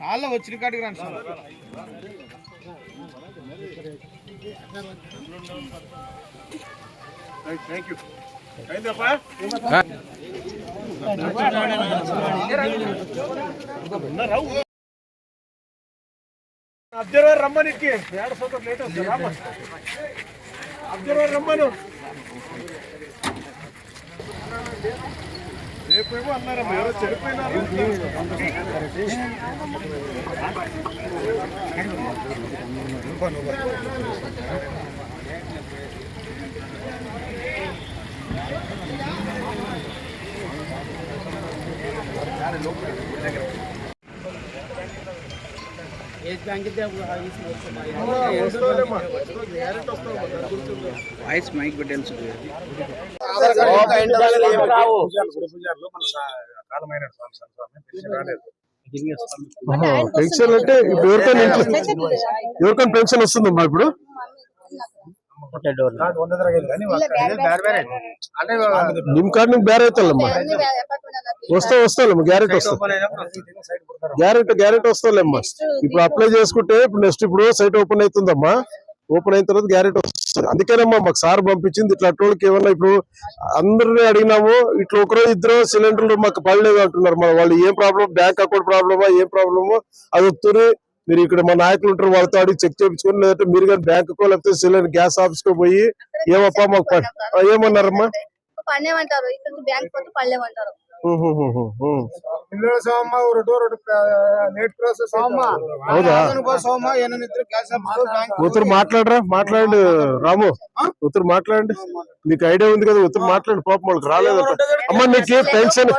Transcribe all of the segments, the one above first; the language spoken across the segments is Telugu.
చాలా వచ్చిన కాడికి రండి సార్ థ్యాంక్ యూ అయిందప్పా అబ్జర్వర్ రమ్మనికి ఏడు సొంతం లేట్ వస్తుంది రామ్మ అబ్జర్వర్ రమ్మను రేపేమో అన్నారమ్మా ఎవరో చనిపోయినారు వాయిస్ మైక్ పెట్టాల్సి పెన్షన్ అంటే ఇప్పుడు ఎవరికైనా ఎవరికైనా పెన్షన్ వస్తుందమ్మా ఇప్పుడు? నిమ్ కార్డు నీకు బేర అవుతామ్మా వస్తా వస్తాలేమ్మా గ్యారెంటీ వస్తా. గ్యారెంటీ గ్యారెంటీ వస్తాలేమ్మా ఇప్పుడు అప్లై చేసుకుంటే ఇప్పుడు నెక్స్ట్ ఇప్పుడు సైట్ ఓపెన్ అవుతుందమ్మా. ఓపెన్ అయిన తర్వాత గ్యారెంటీ వస్తుంది. అందుకేనమ్మా మాకు సార్ పంపించింది. ఇట్లా అటువంటి ఏమన్నా ఇప్పుడు అందరిని అడిగినాము. ఇట్లా ఒకరో ఇద్దరు సిలిండర్లు మాకు పడలేదు అంటున్నారు. మరి వాళ్ళు ఏం ప్రాబ్లం బ్యాంక్ అకౌంట్ ప్రాబ్లమా ఏం ప్రాబ్లమో అది వస్తుంది మీరు ఇక్కడ మా నాయకులు ఉంటారు. వాళ్ళతో అడిగి చెక్ చేయించుకొని లేదంటే మీరు కానీ బ్యాంకుకో లేకపోతే సిలిండర్ గ్యాస్ ఆఫీస్కో పోయి ఏమప్పా మాకు ఏమన్నారమ్మా? పడలేమంటారు ఇక్కడ బ్యాంక్ పడలేమంటారు. బ్యాంక్ ఉత్తరు మాట్లాడరా? మాట్లాడండి రాము. ఉత్తరు మాట్లాడండి. మీకు ఐడియా ఉంది కదా ఉత్తరు మాట్లాడండి పాపం వాళ్ళకి రాలేదట అమ్మా నీకు పెన్షన్.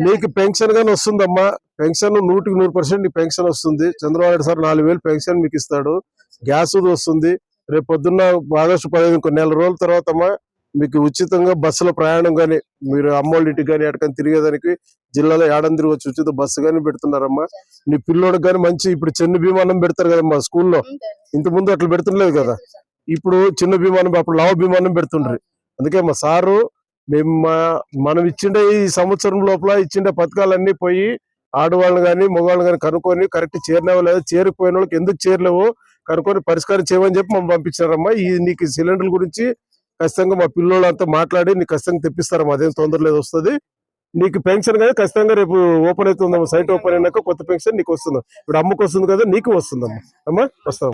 నీకు పెన్షన్ గానీ వస్తుందమ్మా. పెన్షన్ నూటికి నూరు పర్సెంట్ నీకు పెన్షన్ వస్తుంది. చంద్రబాబు నాయుడు సార్ నాలుగు వేలు పెన్షన్ మీకు ఇస్తాడు. గ్యాస్ వస్తుంది. రేపు పొద్దున్న ఆగస్టు పదిహేను ఇంకో నెల రోజుల తర్వాత అమ్మా మీకు ఉచితంగా బస్సులో ప్రయాణం కానీ మీరు అమ్మోళ్ళ ఇంటికి కానీ ఎక్కడికైనా తిరిగేదానికి జిల్లాలో ఏడందిరి వచ్చి ఉచిత బస్సు కానీ పెడుతున్నారమ్మా. నీ పిల్లోడికి కానీ మంచి ఇప్పుడు చిన్న భీమానం పెడతారు కదమ్మా స్కూల్లో. ఉంది. ముందు అట్లా పెడుతుండలేదు కదా. ఇప్పుడు చిన్న భీమానం అప్పుడు లావ భీమానం పెడుతుండ్రి. అందుకే మా సారు మేము మా- మనం ఇచ్చిండే ఈ సంవత్సరం లోపల ఇచ్చిండే పథకాలన్నీ పోయి ఆడవాళ్ళని కానీ మగవాళ్ళని కానీ కనుక్కొని కరెక్ట్ చేరినావో లేదా చేరిపోయిన వాళ్ళకి ఎందుకు చేరలేవో? కనుక్కొని పరిష్కారం చేయమని చెప్పి మమ్మల్ని పంపించారమ్మా ఈ నీకు సిలిండర్ సిలిండర్ల గురించి ఖచ్చితంగా మా పిల్లోళ్ళంతా మాట్లాడి నీకు ఖచ్చితంగా తెప్పిస్తారమ్మా అదేం తొందర లేదు వస్తుంది. నీకు పెన్షన్ కానీ ఖచ్చితంగా రేపు ఓపెన్ అవుతుందమ్మా సైట్ ఓపెన్ అయినాక కొత్త పెన్షన్ నీకు వస్తుంది. ఇప్పుడు అమ్మకు వస్తుంది కదా నీకు వస్తుందమ్మా అమ్మా. వస్తాం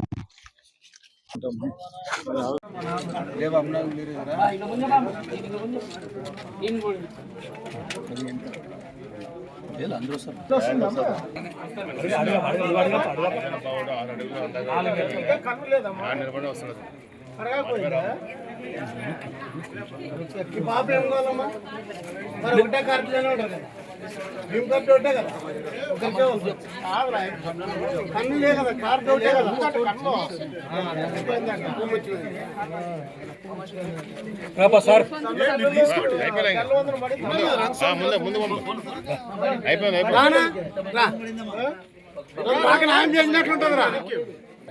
పాప ఏం కావాలమ్మా మరి ఒకటే కార్డులోనే ఉంటుంది భీమ్ కార్డు ఒకటే కదా ఒకరికే కన్ను కదా ఒకటే కదా. తెల్లవందనం పడింది. రానా? రా. నాకు న్యాయం చేసినట్లుంటుంది రా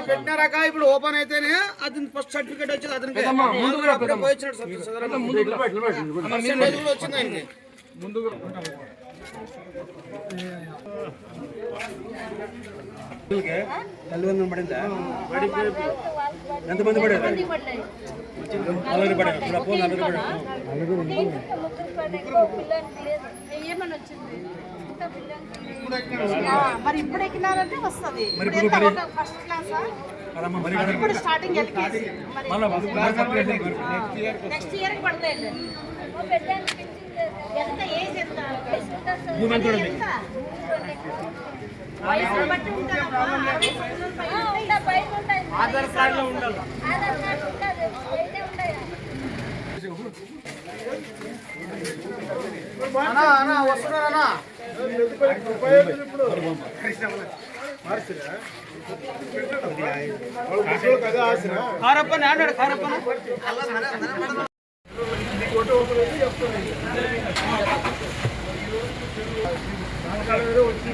పెట్టినారాక ఇప్పుడు ఓపెన్ అయితేనే అది ఫస్ట్ సర్టిఫికేట్ వచ్చేది అతనికి. పోయించినాడు వచ్చింది ఆయనకి. ఎంతమంది పడారు నలుగురు పడారు ఏమని వచ్చింది? మరి ఇప్పుడు ఎక్కినారంటే వస్తుంది. ఫస్ట్ క్లాస్ ఇప్పుడు స్టార్టింగ్ ఎల్కేజీ నెక్స్ట్ ఇయర్ పడతాయండి. ఎంత ఏజ్ ఎంత? ఎంత ఎంత? వయసును బట్టి ఉంటారమ్మా. ఆ, ఉంటా, పైన ఉంటాయి. ఆధార్ కార్డు ఉంటుంది అయితే ఉంటాయి అన్నా అన్నా వస్తున్నారన్నా. కారప్పన ఆడాడు కారప్పన వచ్చి